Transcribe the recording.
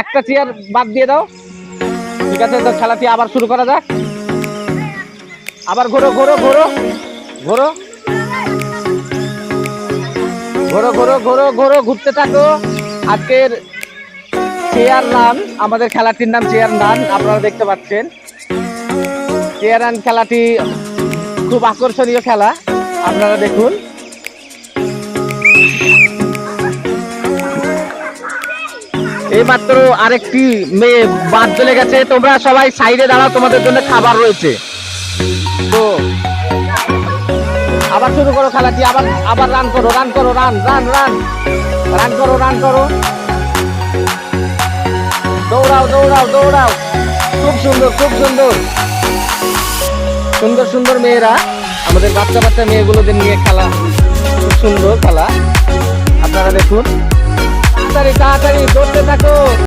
একটা চেয়ার বাদ দিয়ে দাও। ঠিক আছে, তো খেলাটি আবার শুরু করা যাক। আবার ঘোরো ঘোরো ঘোরো ঘোরো। ঘোরো ঘোরো ঘোরো ঘোরো, ঘুরতে থাকো। আজকের চেয়ার রান, আমাদের খেলাটির নাম চেয়ার রান, আপনারা দেখতে পাচ্ছেন। চেয়ার রান খেলাটি খুব আকর্ষণীয় খেলা, আপনারা দেখুন। এইমাত্র আরেকটি মেয়ে বাদ চলে গেছে। তোমরা সবাই সাইডে দাঁড়াও, তোমাদের জন্য খাবার রয়েছে। তো, আবার শুরু করো খেলাটি, আবার আবার রান করো রান করো রান রান রান রান করো রান করো। দৌড়াও দৌড়াও দৌড়াও। খুব সুন্দর খুব সুন্দর। সুন্দর সুন্দর মেয়েরা, আমাদের বাচ্চা বাচ্চা মেয়েগুলোদের নিয়ে খেলা। খুব সুন্দর খেলা। আপনারা দেখুন। তাড়াতাড়ি তাড়াতাড়ি দৌড়তে থাকো